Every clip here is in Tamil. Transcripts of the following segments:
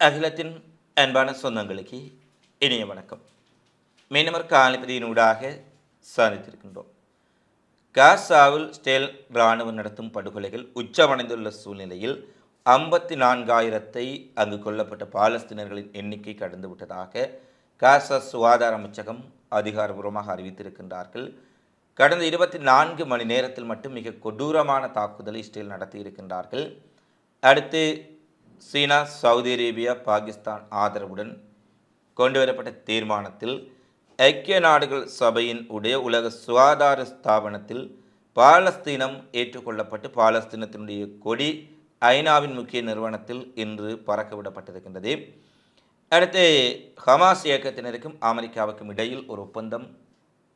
அகிலத்தின் அன்பான சொந்தங்களுக்கு இனிய வணக்கம். மீனவர் காலிபதியினூடாக சாதித்திருக்கின்றோம் காசாவில் ஸ்டேல் இராணுவம் நடத்தும் படுகொலைகள் உச்சமடைந்துள்ள சூழ்நிலையில் ஐம்பத்தி நான்காயிரத்தை அங்கு கொல்லப்பட்ட பாலஸ்தீனர்களின் எண்ணிக்கை கடந்து விட்டதாக காசா சுகாதார அமைச்சகம் அதிகாரபூர்வமாக அறிவித்திருக்கின்றார்கள். கடந்த இருபத்தி நான்கு மணி நேரத்தில் மட்டும் மிக கொடூரமான தாக்குதலை இஸ்ரேல் நடத்தியிருக்கின்றார்கள். அடுத்து சீனா சவுதி அரேபியா பாகிஸ்தான் ஆதரவுடன் கொண்டுவரப்பட்ட தீர்மானத்தில் ஐக்கிய நாடுகள் சபையின் உடைய உலக சுகாதார ஸ்தாபனத்தில் பாலஸ்தீனம் ஏற்றுக்கொள்ளப்பட்டு பாலஸ்தீனத்தினுடைய கொடி ஐநாவின் முக்கிய நிறுவனத்தில் இன்று பறக்க விடப்பட்டிருக்கின்றது அடுத்து ஹமாஸ் இயக்கத்தினருக்கும் அமெரிக்காவுக்கும் இடையில் ஒரு ஒப்பந்தம்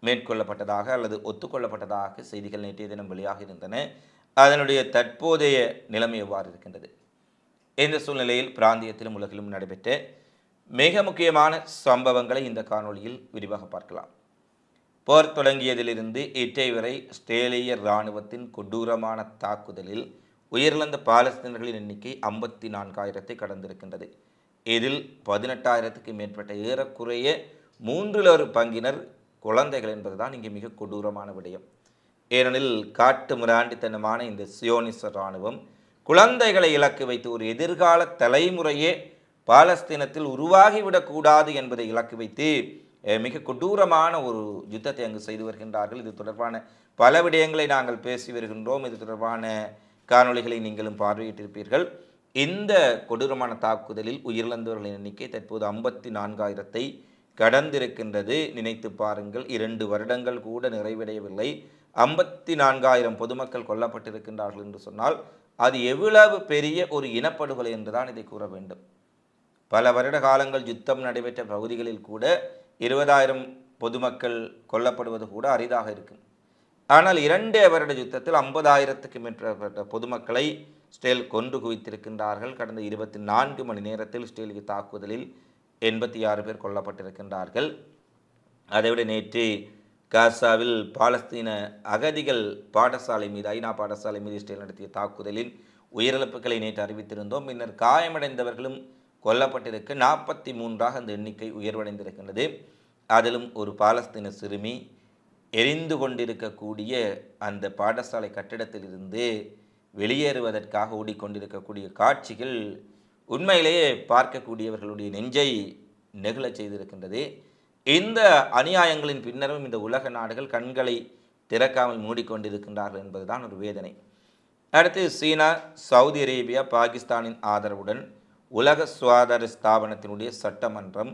மேற்கொள்ளப்பட்டதாக அல்லது ஒத்துக்கொள்ளப்பட்டதாக செய்திகள் நேற்றைய தினம் வெளியாக இருந்தன. அதனுடைய தற்போதைய நிலைமை எவ்வாறு இருக்கின்றது? இந்த சூழ்நிலையில் பிராந்தியத்திலும் உலகிலும் நடைபெற்ற மிக முக்கியமான சம்பவங்களை இந்த காணொளியில் விரிவாக பார்க்கலாம். போர் தொடங்கியதிலிருந்து இற்றை வரை ஆஸ்திரேலிய இராணுவத்தின் கொடூரமான தாக்குதலில் உயிரிழந்த பாலஸ்தீனர்களின் எண்ணிக்கை ஐம்பத்தி நான்காயிரத்தை கடந்திருக்கின்றது. இதில் பதினெட்டாயிரத்துக்கு மேற்பட்ட ஏறக்குறைய மூன்றில் ஒரு பங்கினர் குழந்தைகள் என்பதுதான் இங்கே மிக கொடூரமான விடயம். ஏனெனில் காட்டு மிராண்டித்தனமான இந்த சியோனிச இராணுவம் குழந்தைகளை இலக்கு வைத்து ஒரு எதிர்கால தலைமுறையே பாலஸ்தீனத்தில் உருவாகிவிடக்கூடாது என்பதை இலக்கு வைத்து மிக கொடூரமான ஒரு யுத்தத்தை அங்கு செய்து வருகின்றார்கள். இது தொடர்பான பல விடயங்களை நாங்கள் பேசி வருகின்றோம். இது தொடர்பான காணொளிகளை நீங்களும் பார்வையிட்டிருப்பீர்கள். இந்த கொடூரமான தாக்குதலில் உயிரிழந்தவர்களின் எண்ணிக்கை தற்போது ஐம்பத்தி நான்காயிரத்தை கடந்திருக்கின்றது. நினைத்து பாருங்கள் இரண்டு வருடங்கள் கூட நிறைவடையவில்லை. ஐம்பத்தி நான்காயிரம் பொதுமக்கள் கொல்லப்பட்டிருக்கின்றார்கள் என்று சொன்னால் அது எவ்வளவு பெரிய ஒரு இனப்படுகொலை என்றுதான் இதை கூற வேண்டும். பல வருட காலங்கள் யுத்தம் நடைபெற்ற பகுதிகளில் கூட இருபதாயிரம் பொதுமக்கள் கொல்லப்படுவது கூட அரிதாக இருக்கும். ஆனால் இரண்டே வருட யுத்தத்தில் ஐம்பதாயிரத்துக்கு மேற்பட்ட பொதுமக்களை ஸ்டேல் கொன்று குவித்திருக்கின்றார்கள். கடந்த இருபத்தி நான்கு மணி நேரத்தில் ஸ்டேலுக்கு தாக்குதலில் எண்பத்தி ஆறு பேர் கொல்லப்பட்டிருக்கின்றார்கள். அதைவிட நேற்று காசாவில் பாலஸ்தீன அகதிகள் பாடசாலை மீது ஐநா பாடசாலை மீது இஸ்ரேல் நடத்திய தாக்குதலில் உயிரிழப்புகளை நேற்று அறிவித்திருந்தோம். பின்னர் காயமடைந்தவர்களும் கொல்லப்பட்டிருக்க. நாற்பத்தி மூன்றாக அந்த எண்ணிக்கை உயர்வடைந்திருக்கின்றது. அதிலும் ஒரு பாலஸ்தீன சிறுமி எரிந்து கொண்டிருக்கக்கூடிய அந்த பாடசாலை கட்டிடத்திலிருந்து வெளியேறுவதற்காக ஓடிக்கொண்டிருக்கக்கூடிய காட்சிகள் உண்மையிலேயே பார்க்கக்கூடியவர்களுடைய நெஞ்சை நெகிழச் செய்திருக்கின்றது. இந்த அநியாயங்களின் பின்னரும் இந்த உலக நாடுகள் கண்களை திறக்காமல் மூடிக்கொண்டிருக்கின்றார்கள் என்பதுதான் ஒரு வேதனை. அடுத்து சீனா சவுதி அரேபியா பாகிஸ்தானின் ஆதரவுடன் உலக சுகாதார ஸ்தாபனத்தினுடைய சட்டமன்றம்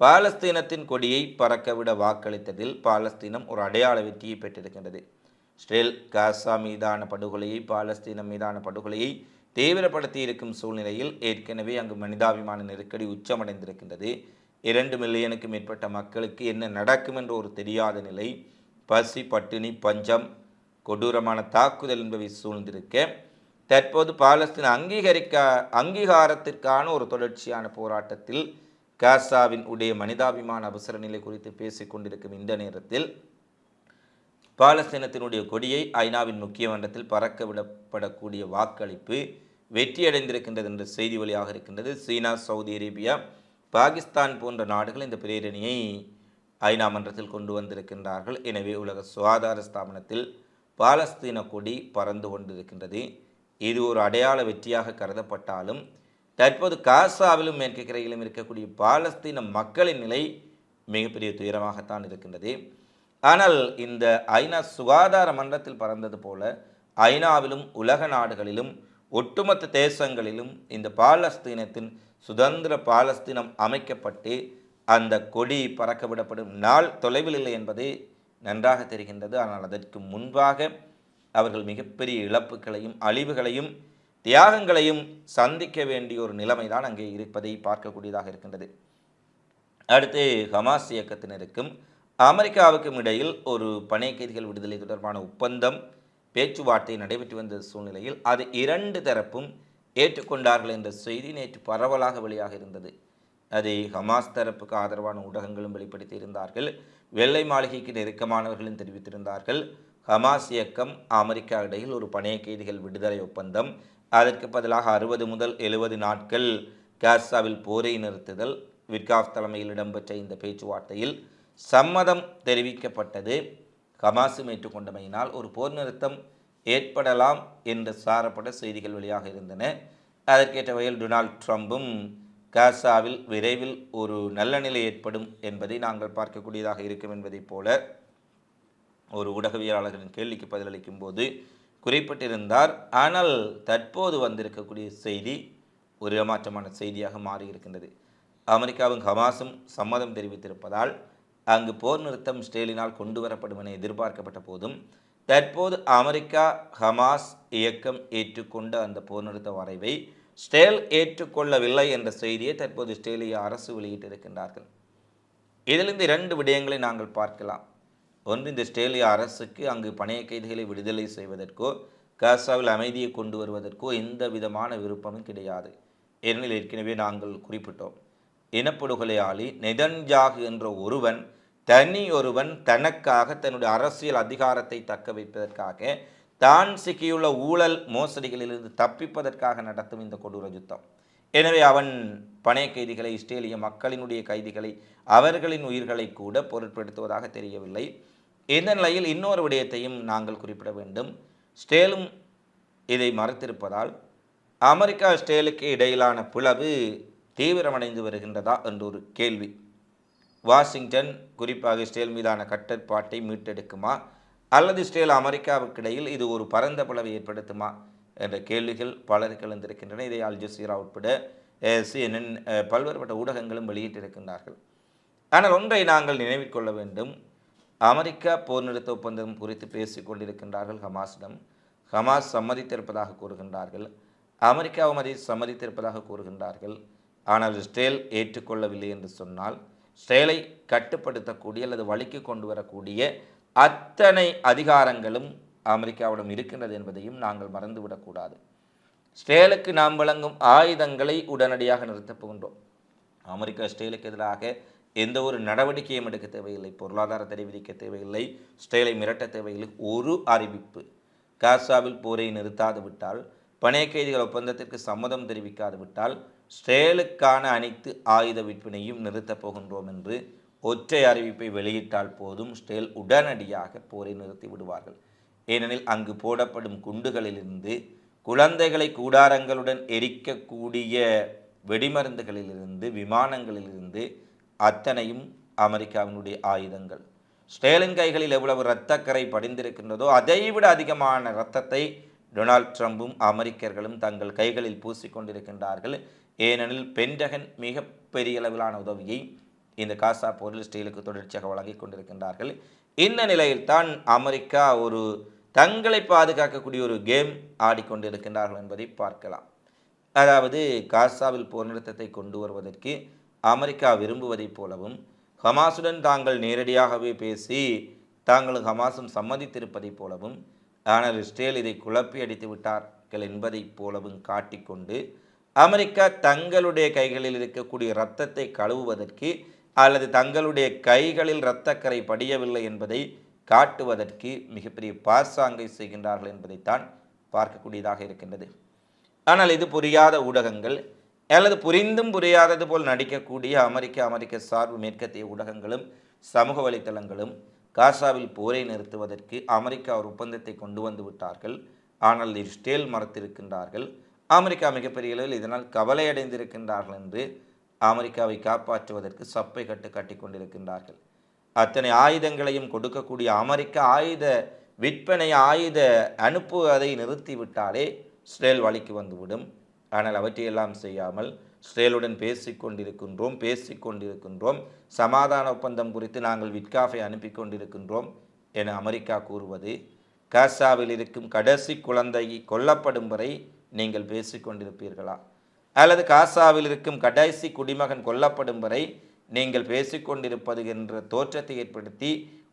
பாலஸ்தீனத்தின் கொடியை பறக்கவிட வாக்களித்ததில் பாலஸ்தீனம் ஒரு அடையாள வெற்றியை பெற்றிருக்கின்றது. ஸ்ரேல் காசா மீதான படுகொலையை பாலஸ்தீனம் மீதான படுகொலையை தீவிரப்படுத்தி இருக்கும் சூழ்நிலையில் ஏற்கனவே அங்கு மனிதாபிமான நெருக்கடி உச்சமடைந்திருக்கின்றது. இரண்டு மில்லியனுக்கு மேற்பட்ட மக்களுக்கு என்ன நடக்கும் என்ற ஒரு தெரியாத நிலை. பசி பட்டினி பஞ்சம் கொடூரமான தாக்குதல் என்பவை சூழ்ந்திருக்க தற்போது பாலஸ்தீன் அங்கீகரிக்க அங்கீகாரத்திற்கான ஒரு தொடர்ச்சியான போராட்டத்தில் காசாவின் உடைய மனிதாபிமான அவசர நிலை குறித்து பேசிக் கொண்டிருக்கும் இந்த நேரத்தில் பாலஸ்தீனத்தினுடைய கொடியை ஐநாவின் முக்கிய மன்றத்தில் பறக்க விடப்படக்கூடிய வாக்களிப்பு வெற்றியடைந்திருக்கின்றது என்ற செய்தி வழியாக இருக்கின்றது. சீனா சவுதி அரேபியா பாகிஸ்தான் போன்ற நாடுகள் இந்த பிரேரணியை ஐநா மன்றத்தில் கொண்டு வந்திருக்கின்றார்கள். எனவே உலக சுகாதார ஸ்தாபனத்தில் பாலஸ்தீன கொடி பறந்து கொண்டிருக்கின்றது. இது ஒரு அடையாள வெற்றியாக கருதப்பட்டாலும் தற்போது காசாவிலும் மேற்கு கரையிலும் இருக்கக்கூடிய பாலஸ்தீன மக்களின் நிலை மிகப்பெரிய துயரமாகத்தான் இருக்கின்றது. ஆனால் இந்த ஐநா சுகாதார மன்றத்தில் பறந்தது போல ஐநாவிலும் உலக நாடுகளிலும் ஒட்டுமொத்த தேசங்களிலும் இந்த பாலஸ்தீனத்தின் சுதந்திர பாலஸ்தீனம் அமைக்கப்பட்டு அந்த கொடி பறக்க விடப்படும் நாள் தொலைவில் இல்லை என்பது நன்றாக தெரிகின்றது. ஆனால் அதற்கு முன்பாக அவர்கள் மிகப்பெரிய இழப்புகளையும் அழிவுகளையும் தியாகங்களையும் சந்திக்க வேண்டிய ஒரு நிலைமைதான் அங்கே இருப்பதை பார்க்கக்கூடியதாக இருக்கின்றது. அடுத்து ஹமாஸ் இயக்கத்தினருக்கும் அமெரிக்காவுக்கும் இடையில் ஒரு பனை கைதிகள் விடுதலை தொடர்பான ஒப்பந்தம் பேச்சுவார்த்தை நடைபெற்று வந்த சூழ்நிலையில் அது இரண்டு தரப்பும் ஏற்றுக்கொண்டார்கள் என்ற செய்தி நேற்று பரவலாக வெளியாக இருந்தது. அதை ஹமாஸ் தரப்புக்கு ஆதரவான ஊடகங்களும் வெளிப்படுத்தி இருந்தார்கள். வெள்ளை மாளிகைக்கு நெருக்கமானவர்களும் தெரிவித்திருந்தார்கள். ஹமாஸ் இயக்கம் அமெரிக்கா இடையில் ஒரு பணைய கைதிகள் விடுதலை ஒப்பந்தம் அதற்கு பதிலாக அறுபது முதல் எழுபது நாட்கள் காசாவில் போரை நிறுத்துதல் விட்காஃப் தலைமையில் இடம்பெற்ற இந்த பேச்சுவார்த்தையில் சம்மதம் தெரிவிக்கப்பட்டது. ஹமாஸும் ஏற்றுக்கொண்டமையினால் ஒரு போர் நிறுத்தம் ஏற்படலாம் என்று சாரப்பட்ட செய்திகள் வெளியாக இருந்தன. அதற்கேற்ற வகையில் டொனால்ட் ட்ரம்பும் காசாவில் விரைவில் ஒரு நல்ல நிலை ஏற்படும் என்பதை நாங்கள் பார்க்கக்கூடியதாக இருக்கும் என்பதைப் போல ஒரு ஊடகவியலாளர்களின் கேள்விக்கு பதிலளிக்கும் போது குறிப்பிட்டிருந்தார். ஆனால் தற்போது வந்திருக்கக்கூடிய செய்தி ஒரு ஏமாற்றமான செய்தியாக மாறியிருக்கின்றது. அமெரிக்காவும் ஹமாஸும் சம்மதம் தெரிவித்திருப்பதால் அங்கு போர் நிறுத்தம் ஸ்டேலினால் கொண்டு வரப்படும் என எதிர்பார்க்கப்பட்ட போதும் தற்போது அமெரிக்கா ஹமாஸ் இயக்கம் ஏற்றுக்கொண்ட அந்த போர் நிறுத்த வரைவை ஸ்டேல் ஏற்றுக்கொள்ளவில்லை என்ற செய்தியை தற்போது ஸ்டேலிய அரசு வெளியிட்டிருக்கின்றார்கள். இதிலிருந்து இரண்டு விடயங்களை நாங்கள் பார்க்கலாம். ஒன்று இந்த ஸ்டேலிய அரசுக்கு அங்கு பணைய கைதிகளை விடுதலை செய்வதற்கோ காசாவில் அமைதியை கொண்டு வருவதற்கோ எந்த விதமான விருப்பமும் கிடையாது. ஏனெனில் ஏற்கனவே நாங்கள் குறிப்பிட்டோம். இனப்படுகொலையாளி நெதன்ஜாகு என்ற ஒருவன் தனி ஒருவன் தனக்காக தன்னுடைய அரசியல் அதிகாரத்தை தக்க வைப்பதற்காக தான் சிக்கியுள்ள ஊழல் மோசடிகளிலிருந்து தப்பிப்பதற்காக நடத்தும் இந்த கொடூர யுத்தம். எனவே அவன் பணைய கைதிகளை இஸ்ரேலிய மக்களினுடைய கைதிகளை அவர்களின் உயிர்களை கூட பொருட்படுத்துவதாக தெரியவில்லை. இந்த நிலையில் இன்னொரு விடயத்தையும் நாங்கள் குறிப்பிட வேண்டும். ஸ்டேலும் இதை மறுத்திருப்பதால் அமெரிக்கா ஸ்டேலுக்கு இடையிலான பிளவு தீவிரமடைந்து வருகின்றதா என்றொரு கேள்வி. வாஷிங்டன் குறிப்பாக ஸ்டேல் மீதான கட்டுப்பாட்டை மீட்டெடுக்குமா? அல்லது ஸ்டேல் அமெரிக்காவுக்கு இடையில் இது ஒரு பரந்த பிளவை ஏற்படுத்துமா? என்ற கேள்விகள் பலருக்கு எழுந்திருக்கின்றன இதை அல் ஜசீரா உட்பட சிஎன்என் பல்வேறுபட்ட ஊடகங்களும் வெளியிட்டிருக்கின்றார்கள். ஆனால் ஒன்றை நாங்கள் நினைவில் கொள்ள வேண்டும். அமெரிக்கா போர் நிறுத்த ஒப்பந்தம் குறித்து பேசிக் கொண்டிருக்கின்றார்கள் ஹமாஸிடம். ஹமாஸ் சம்மதித்திருப்பதாக கூறுகின்றார்கள். அமெரிக்காவும் அதை சம்மதித்திருப்பதாக கூறுகின்றார்கள். ஆனால் ஸ்டேல் ஏற்றுக்கொள்ளவில்லை என்று சொன்னால் செயலை கட்டுப்படுத்தக்கூடிய அல்லது வழிக்கு கொண்டு வரக்கூடிய அத்தனை அதிகாரங்களும் அமெரிக்காவிடம் இருக்கின்றது என்பதையும் நாங்கள் மறந்துவிடக்கூடாது ஸ்டேலுக்கு நாம் வழங்கும் ஆயுதங்களை உடனடியாக நிறுத்தப் போகின்றோம். அமெரிக்கா ஸ்டேலுக்கு எதிராக எந்த ஒரு நடவடிக்கையும் எடுக்க தேவையில்லை பொருளாதாரத்தை விதிக்க தேவையில்லை ஸ்டேலை மிரட்ட தேவையில்லை. ஒரு அறிவிப்பு காசாவில் போரை நிறுத்தாது விட்டால் பணைய கைதிகள் ஒப்பந்தத்திற்கு சம்மதம் தெரிவிக்காது விட்டால் ஸ்டேலுக்கான அனைத்து ஆயுத விற்பனையும் நிறுத்தப் போகின்றோம் என்று ஒற்றை அறிவிப்பை வெளியிட்டால் போதும் ஸ்டேல் உடனடியாக போரை நிறுத்தி விடுவார்கள். ஏனெனில் அங்கு போடப்படும் குண்டுகளிலிருந்து குழந்தைகளை கூடாரங்களுடன் எரிக்கக்கூடிய வெடிமருந்துகளிலிருந்து விமானங்களிலிருந்து அத்தனையும் அமெரிக்காவினுடைய ஆயுதங்கள். ஸ்டேலின் கைகளில் எவ்வளவு இரத்தக்கரை படிந்திருக்கின்றதோ அதைவிட அதிகமான இரத்தத்தை டொனால்ட் ட்ரம்பும் அமெரிக்கர்களும் தங்கள் கைகளில் பூசிக்கொண்டிருக்கின்றார்கள். ஏனெனில் பென்டகன் மிக பெரிய அளவிலான உதவியை இந்த காசா போரில் ஸ்டீலுக்கு தொடர்ச்சியாக வழங்கி கொண்டிருக்கின்றார்கள். இந்த நிலையில்தான் அமெரிக்கா ஒரு தங்களை பாதுகாக்கக்கூடிய ஒரு கேம் ஆடிக்கொண்டிருக்கின்றார்கள் என்பதை பார்க்கலாம். அதாவது காசாவில் போர் நிறுத்தத்தை கொண்டு வருவதற்கு அமெரிக்கா விரும்புவதைப் போலவும் ஹமாஸுடன் தாங்கள் நேரடியாகவே பேசி தாங்கள் ஹமாஸும் சம்மதித்திருப்பதைப் போலவும் ஆனால் இஸ்ரேல் இதை குழப்பி அடித்து விட்டார்கள் என்பதைப் போலவும் காட்டிக்கொண்டு அமெரிக்கா தங்களுடைய கைகளில் இருக்கக்கூடிய இரத்தத்தை கழுவுவதற்கு அல்லது தங்களுடைய கைகளில் இரத்தக்கரை படியவில்லை என்பதை காட்டுவதற்கு மிகப்பெரிய பாசாங்கை செய்கின்றார்கள் என்பதைத்தான் பார்க்கக்கூடியதாக இருக்கின்றது. ஆனால் இது புரியாத ஊடகங்கள் அல்லது புரிந்தும் புரியாதது போல் நடிக்கக்கூடிய அமெரிக்க அமெரிக்க சார்பு மேற்கத்திய ஊடகங்களும் சமூக வலைத்தளங்களும் காசாவில் போரை நிறுத்துவதற்கு அமெரிக்கா ஒரு ஒப்பந்தத்தை கொண்டு வந்து விட்டார்கள். ஆனால் இஸ்ரேல் மறுத்திருக்கின்றார்கள் அமெரிக்கா மிகப்பெரிய அளவில் இதனால் கவலையடைந்திருக்கின்றார்கள் என்று அமெரிக்காவை காப்பாற்றுவதற்கு சப்பை கட்டு கட்டி கொண்டிருக்கின்றார்கள். அத்தனை ஆயுதங்களையும் கொடுக்கக்கூடிய அமெரிக்கா ஆயுத விற்பனை ஆயுத அனுப்புவதை நிறுத்திவிட்டாலே இஸ்ரேல் வழிக்கு வந்துவிடும். ஆனால் அவற்றையெல்லாம் செய்யாமல் இஸ்ரேலுடன் பேசிக்கொண்டிருக்கின்றோம் கொண்டிருக்கின்றோம் கொண்டிருக்கின்றோம் சமாதான ஒப்பந்தம் குறித்து நாங்கள் விட்காஃபை அனுப்பி கொண்டிருக்கின்றோம் என அமெரிக்கா கூறுவது காசாவில் இருக்கும் கடைசி குழந்தை கொல்லப்படும் வரை நீங்கள் பேசிக்கொண்டிருப்பீர்களா? அல்லது காசாவில் இருக்கும் கடைசி குடிமகன் கொல்லப்படும் வரை நீங்கள் பேசிக்கொண்டிருப்பது என்ற தோற்றத்தை ஏற்படுத்தி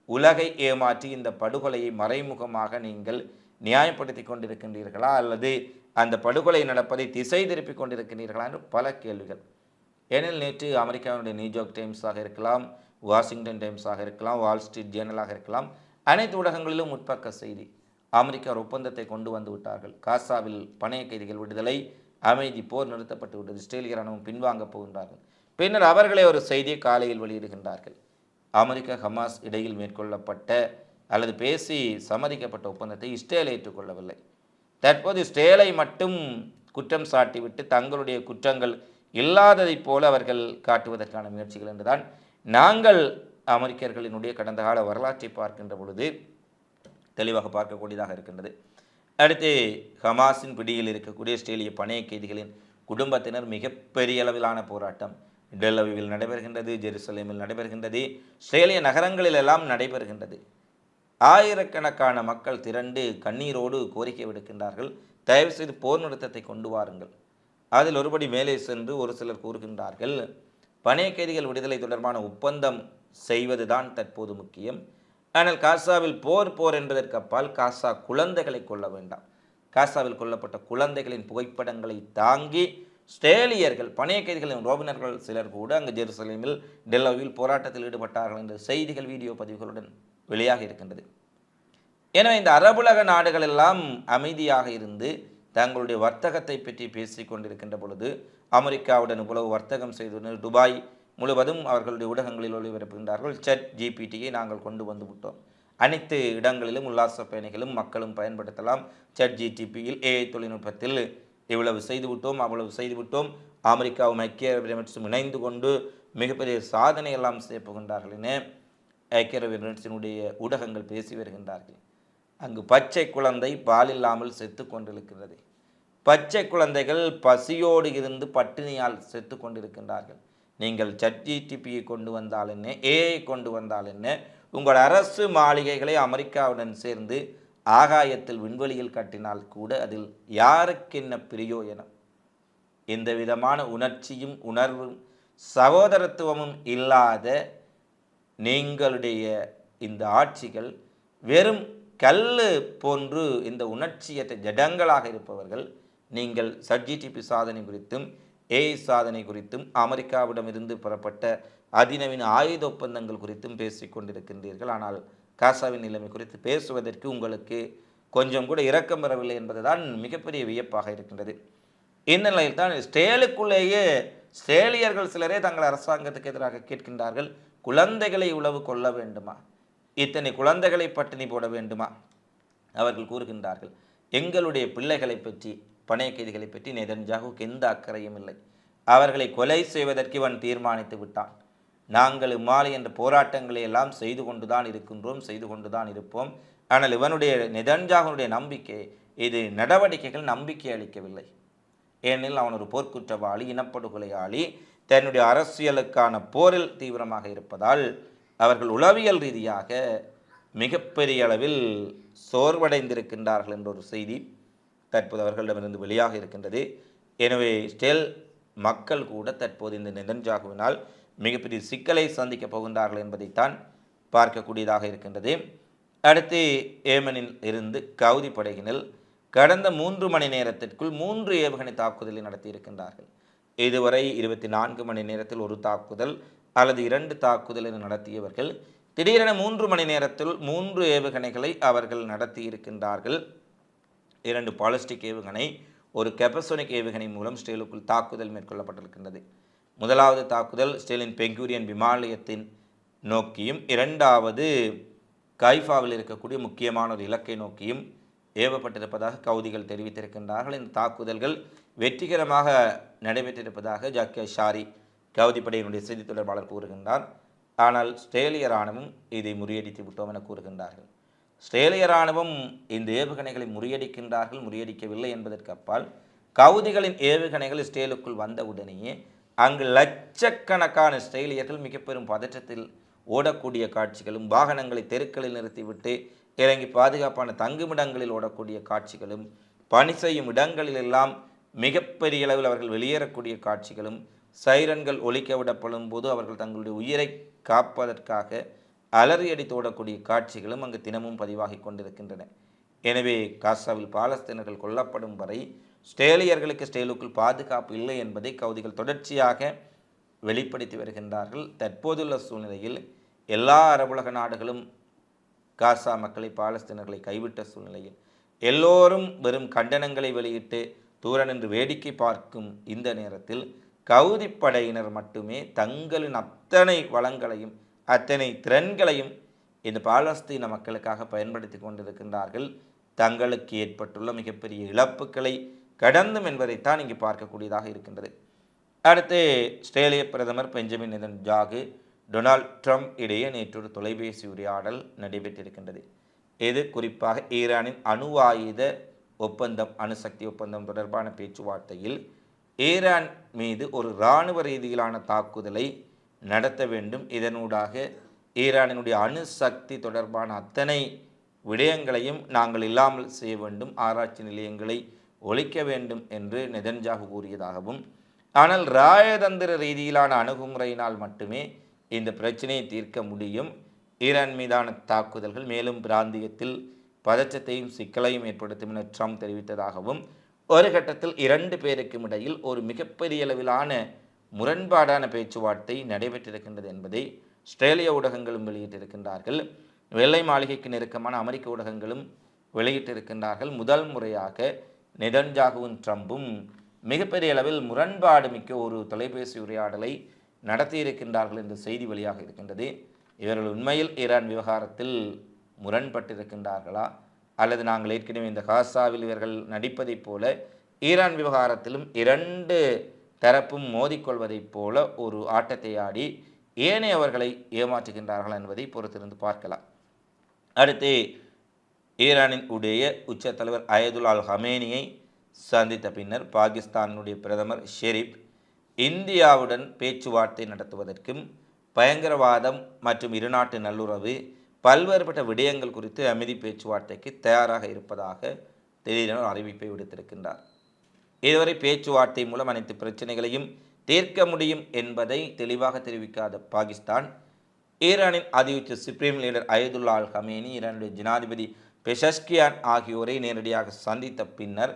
உலகை ஏமாற்றி இந்த படுகொலையை மறைமுகமாக நீங்கள் நியாயப்படுத்தி கொண்டிருக்கின்றீர்களா? அல்லது அந்த படுகொலை நடப்பதை திசை திருப்பி கொண்டிருக்கின்றீர்களா என்று பல கேள்விகள். ஏனெனில் நேற்று அமெரிக்காவினுடைய நியூயார்க் டைம்ஸாக இருக்கலாம் வாஷிங்டன் டைம்ஸாக இருக்கலாம் வால் ஸ்ட்ரீட் ஜேர்னலாக இருக்கலாம் அனைத்து ஊடகங்களிலும் முற்பக்க செய்தி. அமெரிக்கா ஒரு ஒப்பந்தத்தை கொண்டு வந்து விட்டார்கள். காசாவில் பணைய கைதிகள் விடுதலை அமைதி போர் நிறுத்தப்பட்டு விட்டது. இஸ்ரேலிய ராணுவம் பின்வாங்கப் போகின்றார்கள். பின்னர் அவர்களே ஒரு செய்தியை காலையில் வெளியிடுகின்றார்கள். அமெரிக்கா ஹமாஸ் இடையில் மேற்கொள்ளப்பட்ட அல்லது பேசி சம்மதிக்கப்பட்ட ஒப்பந்தத்தை இஸ்ரேல் ஏற்றுக்கொள்ளவில்லை. தற்போது இஸ்ரேலை மட்டும் குற்றம் சாட்டிவிட்டு தங்களுடைய குற்றங்கள் இல்லாததைப் போல அவர்கள் காட்டுவதற்கான முயற்சிகள் என்றுதான் நாங்கள் அமெரிக்கர்களினுடைய கடந்த கால வரலாற்றை பார்க்கின்ற பொழுது தெளிவாக பார்க்கக்கூடியதாக இருக்கின்றது. அடுத்து ஹமாஸின் பிடியில் இருக்கக்கூடிய இஸ்ரேலிய பணைய கைதிகளின் குடும்பத்தினர் மிகப்பெரிய அளவிலான போராட்டம். டெல்லவியில் நடைபெறுகின்றது ஜெருசலேமில் நடைபெறுகின்றது இஸ்ரேலிய நகரங்களில் எல்லாம் நடைபெறுகின்றது. ஆயிரக்கணக்கான மக்கள் திரண்டு கண்ணீரோடு கோரிக்கை விடுக்கின்றார்கள். தயவு செய்து போர் நிறுத்தத்தை கொண்டு வாருங்கள். அதில் ஒருபடி மேலே சென்று ஒரு சிலர் கூறுகின்றார்கள் பணைய கைதிகள் விடுதலை தொடர்பான ஒப்பந்தம் செய்வதுதான் தற்போது முக்கியம். ஆனால் காசாவில் போர் போர் என்பதற்கு அப்பால் காசா குழந்தைகளை கொள்ள வேண்டாம். காசாவில் கொல்லப்பட்ட குழந்தைகளின் புகைப்படங்களை தாங்கி ஸ்டேலியர்கள் பணைய கைதிகளின் ரோபினர்கள் சிலர் கூட அங்கு ஜெருசலேமில் டெல்லோவில் போராட்டத்தில் ஈடுபட்டார்கள் என்ற செய்திகள் வீடியோ பதிவுகளுடன் வெளியாக இருக்கின்றது. எனவே இந்த அரபுலக நாடுகள் எல்லாம் அமைதியாக இருந்து தங்களுடைய வர்த்தகத்தை பற்றி பேசிக் கொண்டிருக்கின்ற பொழுது அமெரிக்காவுடன் இவ்வளவு வர்த்தகம் செய்து துபாய் முழுவதும் அவர்களுடைய ஊடகங்களில் ஒளிபரப்புகின்றார்கள். செட் ஜிபிடியை நாங்கள் கொண்டு வந்து விட்டோம். அனைத்து இடங்களிலும் உல்லாச பயணிகளும் மக்களும் பயன்படுத்தலாம். செட் ஜிடிபியில் ஏஐ தொழில்நுட்பத்தில் இவ்வளவு செய்துவிட்டோம் அவ்வளவு செய்துவிட்டோம் அமெரிக்காவும் ஐக்கிய அரபு இணைந்து கொண்டு மிகப்பெரிய சாதனை எல்லாம் செய்ய போகின்றார்கள் என ஐக்கிய அரபு எமிரேட்ஸினுடைய ஊடகங்கள் பேசி வருகின்றார்கள். அங்கு பச்சை குழந்தை பால் இல்லாமல் செத்து கொண்டிருக்கிறது. பச்சை குழந்தைகள் பசியோடு இருந்து பட்டினியால் செத்து கொண்டிருக்கின்றார்கள். நீங்கள் சட்ஜிடிபியை கொண்டு வந்தால் என்ன ஏஐ கொண்டு வந்தால் என்ன உங்கள் அரசு மாளிகைகளை அமெரிக்காவுடன் சேர்ந்து ஆகாயத்தில் விண்வெளியில் கட்டினால் கூட அதில் யாருக்கு என்ன என. எந்த விதமான உணர்ச்சியும் உணர்வும் சகோதரத்துவமும் இல்லாத நீங்களுடைய இந்த ஆட்சிகள் வெறும் கல் போன்று இந்த உணர்ச்சியற்ற ஜடங்களாக இருப்பவர்கள் நீங்கள் சட்ஜிடிபி சாதனை குறித்தும் ஏஐ சாதனை குறித்தும் அமெரிக்காவிடமிருந்து பெறப்பட்ட அதிநவீன ஆயுத ஒப்பந்தங்கள் குறித்தும் பேசிக் கொண்டிருக்கின்றீர்கள். ஆனால் காசாவின் நிலைமை குறித்து பேசுவதற்கு உங்களுக்கு கொஞ்சம் கூட இரக்கம் பெறவில்லை என்பதுதான் மிகப்பெரிய வியப்பாக இருக்கின்றது. இந்த நிலையில் தான் ஸ்டேலுக்குள்ளேயே ஸ்டேலியர்கள் சிலரே தங்கள் அரசாங்கத்துக்கு எதிராக கேட்கின்றார்கள் குழந்தைகளை உளவு கொள்ள வேண்டுமா? இத்தனை குழந்தைகளை பட்டினி போட வேண்டுமா? அவர்கள் கூறுகின்றார்கள் எங்களுடைய பிள்ளைகளை பற்றி பணைய கைதிகளை பற்றி நெதன்ஜாகுக்கு எந்த அக்கறையும் இல்லை. அவர்களை கொலை செய்வதற்கு இவன் தீர்மானித்து விட்டான். நாங்கள் இம்மாலை என்ற போராட்டங்களை எல்லாம் செய்து கொண்டுதான் இருக்கின்றோம் செய்து கொண்டுதான் இருப்போம். ஆனால் இவனுடைய நெதன்ஜாகனுடைய நம்பிக்கை இது நடவடிக்கைகள் நம்பிக்கை அளிக்கவில்லை. ஏனெனில் அவன் ஒரு போர்க்குற்றவாளி இனப்படுகொலையாளி தன்னுடைய அரசியலுக்கான போரில் தீவிரமாக இருப்பதால் அவர்கள் உளவியல் ரீதியாக மிகப்பெரிய அளவில் சோர்வடைந்திருக்கின்றார்கள் என்ற ஒரு செய்தி. தற்போது அவர்களிடமிருந்து வெளியாக இருக்கின்றது. எனவே ஸ்டெல் மக்கள் கூட தற்போது இந்த நெதன்ஜாகுவினால் மிகப்பெரிய சிக்கலை சந்திக்கப் போகின்றார்கள் என்பதைத்தான் பார்க்கக்கூடியதாக இருக்கின்றது. அடுத்து ஏமனில் இருந்து கவுதி படையினர் கடந்த மூன்று மணி நேரத்திற்குள் மூன்று ஏவுகணை தாக்குதலை நடத்தியிருக்கின்றார்கள். இதுவரை இருபத்தி நான்கு மணி நேரத்தில் ஒரு தாக்குதல் அல்லது இரண்டு தாக்குதல் என நடத்தியவர்கள் திடீரென மூன்று மணி நேரத்தில் மூன்று ஏவுகணைகளை அவர்கள் நடத்தியிருக்கின்றார்கள். இரண்டு பாலிஸ்டிக் ஏவுகணை ஒரு கெப்பசோனிக் ஏவுகணை மூலம் ஸ்டேலுக்குள் தாக்குதல் மேற்கொள்ளப்பட்டிருக்கின்றது. முதலாவது தாக்குதல் ஸ்டேலின் பெங்கூரியன் விமாலயத்தின் நோக்கியும் இரண்டாவது கைஃபாவில் இருக்கக்கூடிய முக்கியமான ஒரு இலக்கை நோக்கியும் ஏவப்பட்டிருப்பதாக கவுதிகள் தெரிவித்திருக்கின்றார்கள். இந்த தாக்குதல்கள் வெற்றிகரமாக நடைபெற்றிருப்பதாக ஜாக்கிய ஷாரி கவுதி படையினுடைய செய்தி தொடர்பாளர் கூறுகின்றார். ஆனால் ஸ்ட்ரேலிய இராணுவம் இதை முறியடித்து விட்டோம் என கூறுகின்றார்கள். ஸ்ரேலிய இராணுவம் இந்த ஏவுகணைகளை முறியடிக்கின்றார்கள் முறியடிக்கவில்லை என்பதற்கு அப்பால் கவுதிகளின் ஏவுகணைகள் இஸ்ரேலுக்குள் வந்தவுடனேயே அங்கு லட்சக்கணக்கான இஸ்ரேலியர்கள் மிக பெரும் பதற்றத்தில் ஓடக்கூடிய காட்சிகளும் வாகனங்களை தெருக்களில் நிறுத்திவிட்டு இறங்கி பாதுகாப்பான தங்குமிடங்களில் ஓடக்கூடிய காட்சிகளும் பணி செய்யும் இடங்களிலெல்லாம் மிகப்பெரிய அளவில் அவர்கள் வெளியேறக்கூடிய காட்சிகளும் சைரன்கள் ஒழிக்க விடப்படும் போது அவர்கள் தங்களுடைய உயிரை காப்பதற்காக அலறியடி தோடக்கூடிய காட்சிகளும் அங்கு தினமும் பதிவாகி கொண்டிருக்கின்றன. எனவே காசாவில் பாலஸ்தீனர்கள் கொல்லப்படும் வரை ஸ்டேலியர்களுக்கு ஸ்டேலுக்குள் பாதுகாப்பு இல்லை என்பதை கவுதிகள் தொடர்ச்சியாக வெளிப்படுத்தி வருகின்றார்கள். தற்போதுள்ள சூழ்நிலையில் எல்லா அரபுலக நாடுகளும் காசா மக்களை பாலஸ்தீனர்களை கைவிட்ட சூழ்நிலையில் எல்லோரும் வெறும் கண்டனங்களை வெளியிட்டு தூர நின்று வேடிக்கை பார்க்கும் இந்த நேரத்தில் கவுதிப்படையினர் மட்டுமே தங்களின் அத்தனை வளங்களையும் அத்தனை திறன்களையும் இந்த பாலஸ்தீன மக்களுக்காக பயன்படுத்தி கொண்டிருக்கின்றார்கள். தங்களுக்கு ஏற்பட்டுள்ள மிகப்பெரிய இழப்புகளை கடந்தும் என்பதைத்தான் இங்கு பார்க்கக்கூடியதாக இருக்கின்றது. அடுத்து ஆஸ்திரேலிய பிரதமர் பெஞ்சமின் நெதன்ஜாகு டொனால்ட் ட்ரம்ப் இடையே நேற்று ஒரு தொலைபேசி உரையாடல் நடைபெற்றிருக்கின்றது. இது குறிப்பாக ஈரானின் அணு ஆயுத ஒப்பந்தம் அணுசக்தி ஒப்பந்தம் தொடர்பான பேச்சுவார்த்தையில் ஈரான் மீது ஒரு இராணுவ ரீதியிலான தாக்குதலை நடத்த வேண்டும். இதனூடாக ஈரானினுடைய அணுசக்தி தொடர்பான அத்தனை விடயங்களையும் நாங்கள் இல்லாமல் செய்ய வேண்டும். ஆராய்ச்சி நிலையங்களை ஒழிக்க வேண்டும் என்று நெதன்ஜாகு கூறியதாகவும் ஆனால் ராயதந்திர ரீதியிலான அணுகுமுறையினால் மட்டுமே இந்த பிரச்சனையை தீர்க்க முடியும். ஈரான் மீதான தாக்குதல்கள் மேலும் பிராந்தியத்தில் பதற்றத்தையும் சிக்கலையும் ஏற்படுத்தும் என ட்ரம்ப் தெரிவித்ததாகவும் ஒரு கட்டத்தில் இரண்டு பேருக்கும் இடையில் ஒரு மிகப்பெரிய அளவிலான முரண்பாடான பேச்சுவார்த்தை நடைபெற்றிருக்கின்றது என்பதை ஆஸ்திரேலிய ஊடகங்களும் வெளியிட்டிருக்கின்றார்கள். வெள்ளை மாளிகைக்கு நெருக்கமான அமெரிக்க ஊடகங்களும் வெளியிட்டிருக்கின்றார்கள். முதல் முறையாக நெதன்ஜாகுவும் ட்ரம்பும் மிகப்பெரிய அளவில் முரண்பாடு மிக்க ஒரு தொலைபேசி உரையாடலை நடத்தியிருக்கின்றார்கள் என்ற செய்தி வெளியாக இருக்கின்றது. இவர்கள் உண்மையில் ஈரான் விவகாரத்தில் முரண்பட்டிருக்கின்றார்களா? அல்லது நாங்கள் ஏற்கனவே இந்த காசாவில் இவர்கள் நடிப்பதைப் போல ஈரான் விவகாரத்திலும் இரண்டு தரப்பும் மோதிக்கொள்வதைப் போல ஒரு ஆட்டத்தை ஆடி ஏனையவர்களை ஏமாற்றுகின்றார்கள் என்பதை பொறுத்திருந்து பார்க்கலாம். அடுத்து ஈரானின் உடைய உச்ச தலைவர் அயதுல் அல் ஹமேனியை சந்தித்த பின்னர் பாகிஸ்தானுடைய பிரதமர் ஷெரீப் இந்தியாவுடன் பேச்சுவார்த்தை நடத்துவதற்கும் பயங்கரவாதம் மற்றும் இருநாட்டு நல்லுறவு பல்வேறுபட்ட விடயங்கள் குறித்து அமைதி பேச்சுவார்த்தைக்கு தயாராக இருப்பதாக திடீரென அறிவிப்பை விடுத்திருக்கின்றார். இதுவரை பேச்சுவார்த்தை மூலம் அனைத்து பிரச்சனைகளையும் தீர்க்க முடியும் என்பதை தெளிவாக தெரிவிக்காத பாகிஸ்தான் ஈரானின் அதியுச்ச supreme leader Ayatollah Al Khamenei ஈரானுடைய ஜனாதிபதி பெஷஸ்கியான் ஆகியோரை நேரடியாக சந்தித்த பின்னர்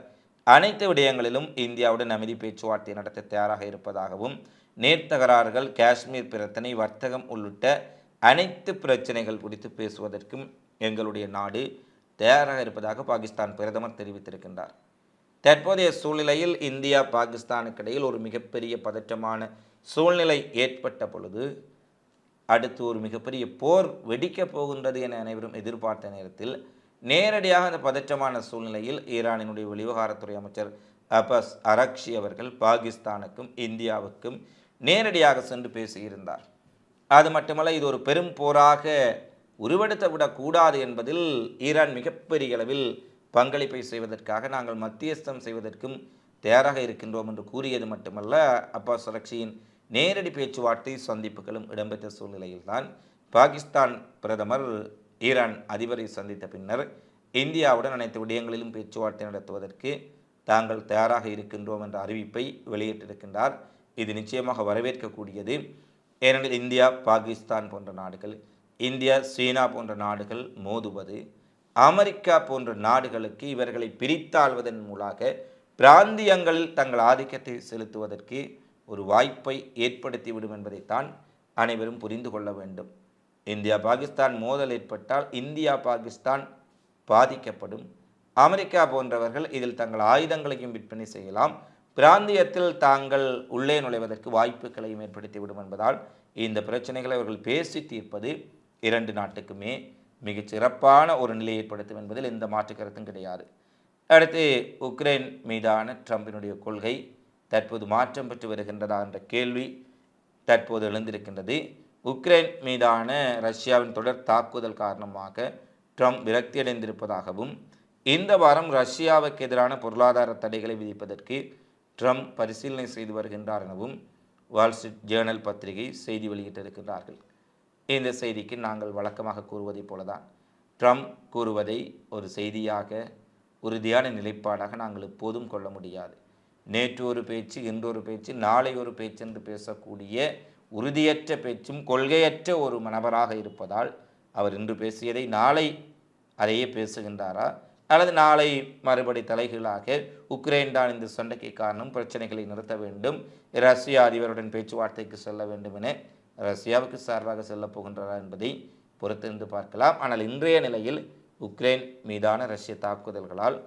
அனைத்து விடயங்களிலும் இந்தியாவுடன் அமைதி பேச்சுவார்த்தை நடத்த தயாராக இருப்பதாகவும் நேர்த்தகராறுகள் காஷ்மீர் பிரச்சனை வர்த்தகம் உள்ளிட்ட அனைத்து பிரச்சனைகள் குறித்து பேசுவதற்கும் எங்களுடைய நாடு தயாராக இருப்பதாக பாகிஸ்தான் பிரதமர் தெரிவித்திருக்கின்றார். தற்போதைய சூழ்நிலையில் இந்தியா பாகிஸ்தானுக்கு இடையில் ஒரு மிகப்பெரிய பதற்றமான சூழ்நிலை ஏற்பட்ட பொழுது அடுத்து ஒரு மிகப்பெரிய போர் வெடிக்கப் போகின்றது என அனைவரும் எதிர்பார்த்த நேரத்தில் நேரடியாக அந்த பதற்றமான சூழ்நிலையில் ஈரானினுடைய வெளிவகாரத்துறை அமைச்சர் அபஸ் அரக்ஷி அவர்கள் பாகிஸ்தானுக்கும் இந்தியாவுக்கும் நேரடியாக சென்று பேசியிருந்தார். அது மட்டுமல்ல இது ஒரு பெரும் போராக உருவெடுத்து விடக்கூடாது என்பதில் ஈரான் மிகப்பெரிய அளவில் பங்களிப்பை செய்வதற்காக நாங்கள் மத்தியஸ்தம் செய்வதற்கும் தயாராக இருக்கின்றோம் என்று கூறியது மட்டுமல்ல அப்பாஸ் அரக்ஷியின் நேரடி பேச்சுவார்த்தை சந்திப்புகளும் இடம்பெற்ற சூழ்நிலையில்தான் பாகிஸ்தான் பிரதமர் ஈரான் அதிபரை சந்தித்த பின்னர் இந்தியாவுடன் அனைத்து விடயங்களிலும் பேச்சுவார்த்தை நடத்துவதற்கு தாங்கள் தயாராக இருக்கின்றோம் என்ற அறிவிப்பை வெளியிட்டிருக்கின்றார். இது நிச்சயமாக வரவேற்கக்கூடியது. ஏனெனில் இந்தியா பாகிஸ்தான் போன்ற நாடுகள் இந்தியா சீனா போன்ற நாடுகள் மோதுவது அமெரிக்கா போன்ற நாடுகளுக்கு இவர்களை பிரித்தாள்வதன் மூலமாக பிராந்தியங்களில் தங்கள் ஆதிக்கத்தை செலுத்துவதற்கு ஒரு வாய்ப்பை ஏற்படுத்திவிடும் என்பதைத்தான் அனைவரும் புரிந்து கொள்ள வேண்டும். இந்தியா பாகிஸ்தான் மோதல் ஏற்பட்டால் இந்தியா பாகிஸ்தான் பாதிக்கப்படும். அமெரிக்கா போன்றவர்கள் இதில் தங்கள் ஆயுதங்களையும் விற்பனை செய்யலாம். பிராந்தியத்தில் தாங்கள் உள்ளே நுழைவதற்கு வாய்ப்புகளையும் ஏற்படுத்திவிடும் என்பதால் இந்த பிரச்சனைகளை அவர்கள் பேசி தீர்ப்பது இரண்டு நாட்டுக்குமே மிகச் சிறப்பான ஒரு நிலை ஏற்படுத்தும் என்பதில் எந்த மாற்று கருத்தும் கிடையாது. அடுத்து உக்ரைன் மீதான ட்ரம்பினுடைய கொள்கை தற்போது மாற்றம் பெற்று வருகின்றதா என்ற கேள்வி தற்போது எழுந்திருக்கின்றது. உக்ரைன் மீதான ரஷ்யாவின் தொடர் தாக்குதல் காரணமாக ட்ரம்ப் விரக்தியடைந்திருப்பதாகவும் இந்த வாரம் ரஷ்யாவுக்கு எதிரான பொருளாதார தடைகளை விதிப்பதற்கு ட்ரம்ப் பரிசீலனை செய்து வருகின்றார் எனவும் வால் ஸ்ட்ரீட் ஜேர்னல் பத்திரிகை செய்தி வெளியிட்டிருக்கின்றார்கள். இந்த செய்திக்கு நாங்கள் வழக்கமாக கூறுவதைப் போலதான். ட்ரம்ப் கூறுவதை ஒரு செய்தியாக உறுதியான நிலைப்பாடாக நாங்கள் எப்போதும் கொள்ள முடியாது. நேற்று ஒரு பேச்சு இன்றொரு பேச்சு நாளை ஒரு பேச்சு என்று பேசக்கூடிய உறுதியற்ற பேச்சும் கொள்கையற்ற ஒரு நபராக இருப்பதால் அவர் இன்று பேசியதை நாளை அதையே பேசுகின்றாரா? அல்லது நாளை மறுபடி தலைகீழாக உக்ரைன் தான் இந்த சண்டைக்கு காரணம் பிரச்சனைகளை நிறுத்த வேண்டும் ரஷ்ய அதிபருடன் பேச்சுவார்த்தைக்கு செல்ல வேண்டும் என ரஷ்யாவுக்கு சார்பாக செல்லப் போகின்றாரா என்பதை பொறுத்திருந்து பார்க்கலாம். ஆனால் இன்றைய நிலையில் உக்ரைன் மீதான ரஷ்ய தாக்குதல்களால்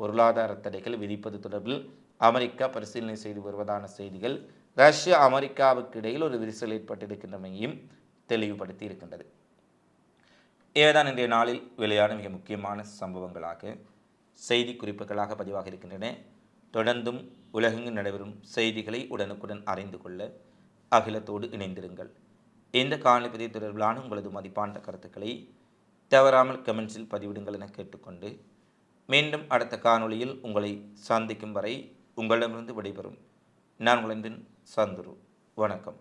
பொருளாதார தடைகள் விதிப்பது தொடர்பில் அமெரிக்கா பரிசீலனை செய்து வருவதான செய்திகள் ரஷ்யா அமெரிக்காவுக்கு இடையில் ஒரு விரிசல் ஏற்பட்டிருக்கின்றமையும் தெளிவுபடுத்தி இருக்கின்றது. ஏதான் இன்றைய நாளில் வெளியான மிக முக்கியமான சம்பவங்களாக செய்தி குறிப்புகளாக பதிவாக இருக்கின்றன. தொடர்ந்தும் உலகெங்கு நடைபெறும் செய்திகளை உடனுக்குடன் அறிந்து கொள்ள அகிலத்தோடு இணைந்திருங்கள். இந்த காணொலி தொடர்பிலான உங்களது மதிப்பான கருத்துக்களை தவறாமல் கமெண்ட்ஸில் பதிவிடுங்கள் என கேட்டுக்கொண்டு மீண்டும் அடுத்த காணொளியில் உங்களை சந்திக்கும் வரை உங்களிடமிருந்து விடைபெறும். நான் உங்களின் சந்துரு. வணக்கம்.